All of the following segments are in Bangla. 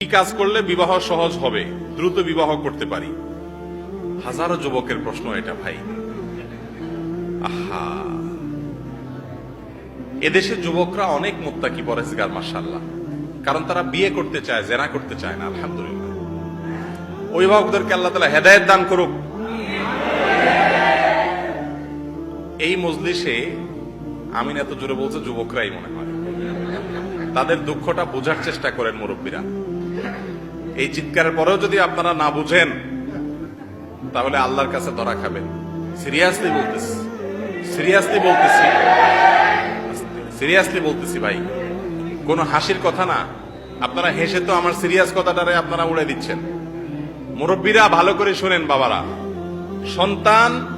কি কাজ করলে বিবাহ সহজ হবে, দ্রুত বিবাহ করতে পারি। হাজারো যুবকের প্রশ্ন এটা, ভাই। আহা। এদেশের যুবকরা অনেক মোত্তাকি পরেজগার মার্শাল্লাহ কারণ তারা বিয়ে করতে চায়, জেনা করতে চায় না, আলহামদুলিল্লাহ। অভিভাবকদেরকে আল্লাহ তালা হেদায়ত দান করুক। এই মজলিসে আমি এত জোরে বলছে, যুবকরাই মনে হয়। তাদের দুঃখটা বোঝার চেষ্টা করেন মুরব্বীরা। এই চিৎকারের পরেও যদি আপনারা না বুঝেন, তাহলে আল্লাহর কাছে ধরা খাবেন। সিরিয়াসলি বলতেছি। সিরিয়াসলি বলতেছি। সিরিয়াসলি বলতেছি ভাই। কোনো হাসির কথা না। আপনারা হেসে তো আমার সিরিয়াস কথাটারে আপনারা উড়ে দিচ্ছেন। মুরব্বীরা ভালো করে শুনেন বাবারা। সন্তান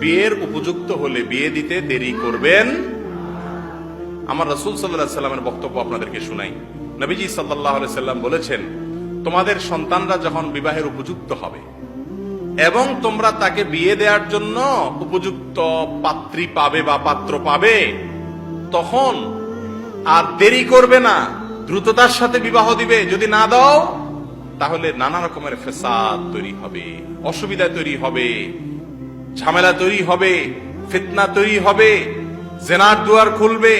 বিয়ের উপযুক্ত হলে বিয়ে দিতে দেরি করবেন। আমার রসুল সাল্লাহ সাল্লামের বক্তব্য আপনাদেরকে শুনাই। নবীজি সাল্লাহ সাল্লাম বলেছেন, তোমাদের সন্তানরা যখন বিবাহের উপযুক্ত হবে এবং তোমরা তাকে বিয়ে দেওয়ার জন্য উপযুক্ত পাত্রী পাবে বা পাত্র পাবে, তখন আর দেরি করবে না, দ্রুততার সাথে বিবাহ দিবে। যদি না দাও, তাহলে নানা রকমের ফেসাদ তৈরি হবে, অসুবিধা তৈরি হবে, ঝামেলা তৈরি হবে, ফিতনা তৈরি হবে, জেনার দুয়ার খুলবে,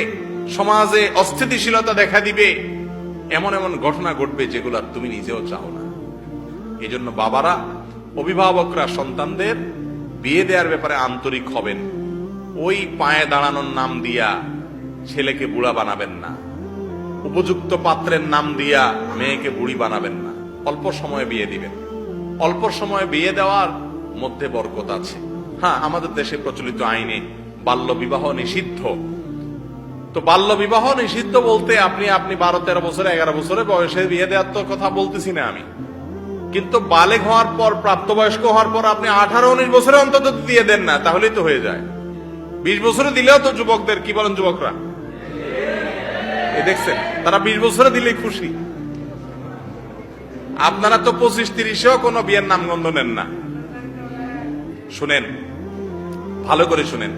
সমাজে অস্থিতিশীলতা দেখা দিবে এমন এমন ঘটনা ঘটবে যেগুলো তুমি নিজেও চাও না। এই জন্য বাবারা, অভিভাবকরা, সন্তানদের বিয়ে দেওয়ার ব্যাপারে আন্তরিক হবেন। ওই পায়ে দাঁড়ানোর নাম দিয়া ছেলেকে বুড়া বানাবেন না। উপযুক্ত পাত্রের নাম দিয়া মেয়েকে বুড়ি বানাবেন না। অল্প সময়ে বিয়ে দিবেন। অল্প সময়ে বিয়ে দেওয়ার মধ্যে বরকত আছে। হ্যাঁ আমাদের দেশে প্রচলিত আইনে বাল্য বিবাহ নিষিদ্ধ। তো বাল্য বিবাহ নিষিদ্ধ বলতে আপনি আপনি বারো, তেরো বছরে, এগারো বছরে বয়সে বিয়ে দেওয়ার তো কথা বলতেছি না আমি। কিন্তু বালেক হওয়ার পর, প্রাপ্তবয়স্ক হওয়ার পর আপনি আঠারো, উনিশ বছরে অন্তত দিয়ে দেন না, তাহলেই তো হয়ে যায়। বিশ বছরে দিলেও তো যুবকদের, কি বলেন যুবকরা? দেখছেন, তারা বিশ বছরে দিলেই খুশি। আপনারা তো পঁচিশ, তিরিশেও কোনো বিয়ের নামগন্ধ নেন না। শুনেন, ভালো করে শুনেন।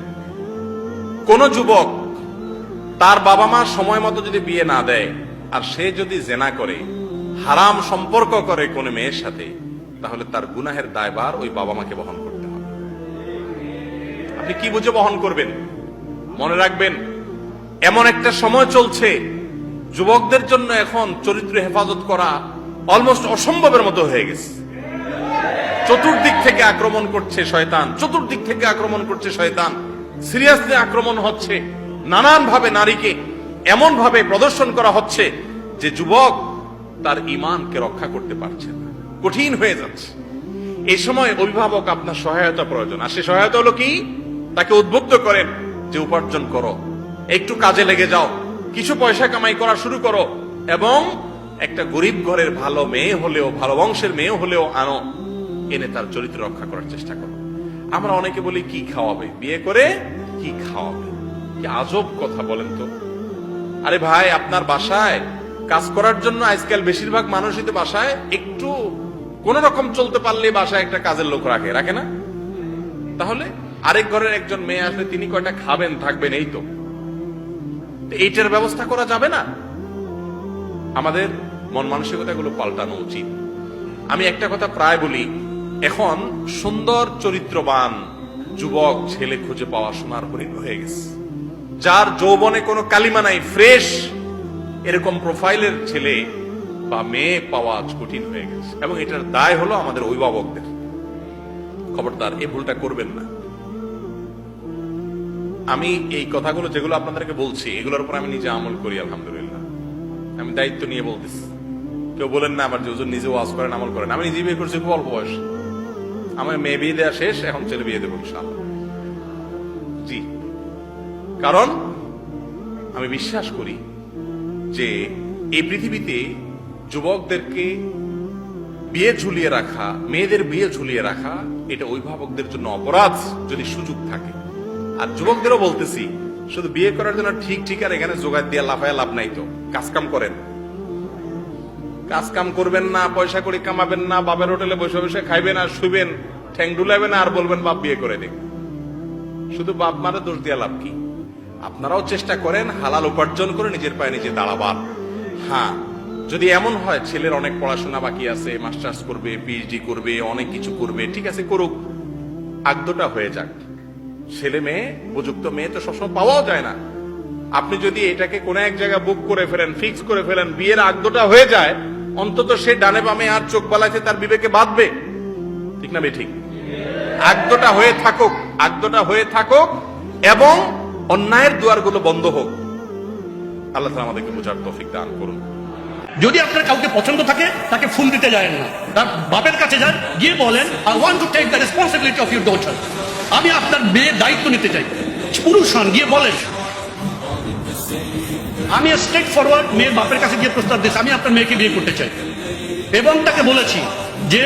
কোন যুবক তার বাবা মা সময় মতো যদি বিয়ে না দেয়, আর সে যদি জেনা করে, হারাম সম্পর্ক করে কোন মেয়ের সাথে, তাহলে তার গুনাহের দায়বার ওই বাবা মাকে বহন করতে হবে। আপনি কি বুঝে বহন করবেন? মনে রাখবেন, এমন একটা সময় চলছে, যুবকদের জন্য এখন চরিত্র হেফাজত করা অলমোস্ট অসম্ভবের মতো হয়ে গেছে। চতুর্দিক থেকে আক্রমণ করছে শয়তান, চতুর্দিক থেকে আক্রমণ করছে শয়তান। সিরিয়াসলি আক্রমণ হচ্ছে। নানান ভাবে নারীকে এমন ভাবে প্রদর্শন করা হচ্ছে যে যুবক তার ইমানকে রক্ষা করতে পারছে না। কঠিন হয়ে যাচ্ছে। এই সময় অভিভাবক আপনার সহায়তা প্রয়োজন। আর সে সহায়তা হলো কি? তাকে উদ্বুদ্ধ করেন যে, উপার্জন করো। একটু কাজে লেগে যাও। কিছু পয়সা কামাই করা শুরু করো এবং একটা গরিব ঘরের ভালো মেয়ে হলেও, ভালো বংশের মেয়ে হলেও আনো। এনে তার চরিত্র রক্ষা করার চেষ্টা করো। আমরা অনেকে বলি, কি খাওয়াবে? বিয়ে করে কি খাওয়াবে? কি আজব কথা বলেন তো। আরে ভাই, আপনার বাসায় কাজ করার জন্য আজকাল বেশিরভাগ মানুষই তো বাসায় একটু কোন রকম চলতে পারলে বাসায় একটা কাজের লোক রাখে রাখে না? তাহলে আরেক ঘরের একজন মেয়ে আসলে তিনি কয়টা খাবেন, থাকবেন, এই তো। এইটার ব্যবস্থা করা যাবে না? আমাদের মন মানসিকতাগুলো পাল্টানো উচিত। আমি একটা কথা প্রায় বলি, এখন সুন্দর চরিত্রবান যুবক ছেলে খুঁজে পাওয়া সোনার হরিণ হয়ে গেছে। যার যৌবনে কোনো কালিমা নাই ফ্রেশ এরকম প্রোফাইলের ছেলে বা মেয়ে পাওয়া কঠিন হয়ে গেছে। এবং এটার দায় হলো আমাদের অভিভাবকদের। খবরদার এই ভুলটা করবেন না। আমি এই কথাগুলো যেগুলো আপনাদেরকে বলছি, এগুলোর উপর আমি নিজে আমল করি, আলহামদুলিল্লাহ। আমি দায়িত্ব নিয়ে বলতেছি। কেউ বলেন না আমার যে হুজুর নিজে ওয়াজ করেন, আমল করেন। আমি নিজে বিয়ে করছি, খুব অল্প বয়স। আমার মেয়ে বিয়ে দেওয়া শেষ, এখন ছেলে বিয়ে দেবো জি। কারণ আমি বিশ্বাস করি যে এই পৃথিবীতে যুবকদেরকে বিয়ে ঝুলিয়ে রাখা, মেয়েদের বিয়ে ঝুলিয়ে রাখা, এটা অভিভাবকদের জন্য অপরাধ যদি সুযোগ থাকে। আর যুবকদেরও বলতেছি, শুধু বিয়ে করার জন্য ঠিক ঠিক আর এখানে জোগাড় দিয়ে লাফায় লাভ নাই তো। কাজকাম করেন। কাজ কাম করবেন না, পয়সা করে কামাবেন না, বাপের হোটেলে বসে বসে খাইবেন আর শুইবেন, ঠ্যাং ডুলাবেন আর বলবেন, বাপ, বিয়ে করে দেখ শুধু বাপ মারে দোষ দিয়া লাভ কি? আপনারাও চেষ্টা করেন হালাল উপার্জন করে নিজের পায়ে নিজে দাঁড়াবার। হ্যাঁ যদি এমন হয়, ছেলের অনেক পড়াশোনা বাকি আছে, মাস্টার্স করবে পিএইচডি করবে, অনেক কিছু করবে, ঠিক আছে, করুক। আগ্ধটা হয়ে যাক। ছেলে মেয়ে, উপযুক্ত মেয়ে তো সবসময় পাওয়াও যায় না। আপনি যদি এটাকে কোনো এক জায়গায় বুক করে ফেলেন ফিক্স করে ফেলেন, বিয়ের আগ্ধটা হয়ে যায়, অন্তত সে ডানে বামে আর চোখ বালাইছে, তার বিবেকে বাঁধবে। ঠিক না বে ঠিক আগ্ধটা হয়ে থাকুক আগ্ধটা হয়ে থাকুক, এবং অন্যায়ের দুয়ারগুলো বন্ধ হোক, আল্লাহ আমাদেরকে বোঝার তৌফিক দান করুন। যদি আপনার কাউকে পছন্দ থাকে, তাকে ফোন দিতে যায় না। তার বাপের কাছে যান, গিয়ে বলেন I want to take the responsibility of your daughter আমি আপনার মেয়ের দায়িত্ব নিতে চাই। পুরুষ হন, গিয়ে বলেন, আমি স্ট্রেট ফরওয়ার্ড মেয়ের বাপের কাছে গিয়ে প্রস্তাব দিয়েছি, আমি আপনার মেয়েকে বিয়ে করতে চাই। এবং তাকে বলেছি যে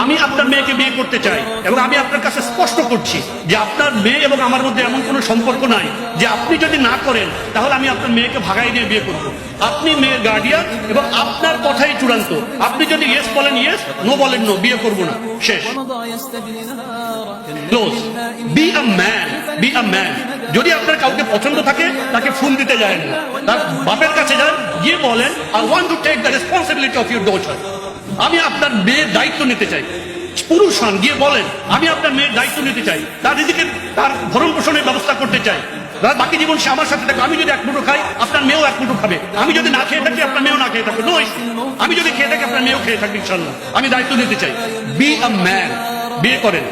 আমি আপনার মেয়েকে বিয়ে করতে চাই এবং আমি আপনার কাছে স্পষ্ট করছি যে আপনার মেয়ে এবং আমার মধ্যে এমন কোনো সম্পর্ক নাই যে আপনি যদি না করেন, তাহলে আমি আপনার মেয়েকে ভাগাই দিয়ে বিয়ে করব। আপনি মেয়ের গার্ডিয়ান এবং আপনার কথাই চূড়ান্ত। আপনি যদি ইয়েস বলেন ইয়েস নো বলেন নো বিয়ে করব না। শেষ। Be a man be a man যদি আপনার কাউকে পছন্দ থাকে, তাকে ফোন দিতে যায় না। তার বাপের কাছে যান, গিয়ে বলেন I want to take the responsibility of your daughter আমি আপনার মেয়ের দায়িত্ব নিতে চাই। পুরুষ হন, গিয়ে বলেন, আমি আপনার মেয়ের দায়িত্ব নিতে চাই। তার নিজেকে তার ভরণ পোষণের ব্যবস্থা করতে চাই। বাকি জীবন সে আমার সাথে থাকে, আমি যদি এক মুঠো খাই, আপনার মেয়েও এক মুঠো খাবে। আমি যদি না খেয়ে থাকি, আপনার মেয়েও না খেয়ে থাকবে। নয় আমি যদি খেয়ে থাকি, আপনার মেয়েও খেয়ে থাকবে ইনশাল্লাহ আমি দায়িত্ব নিতে চাই। বি আ ম্যান বিয়ে করেন।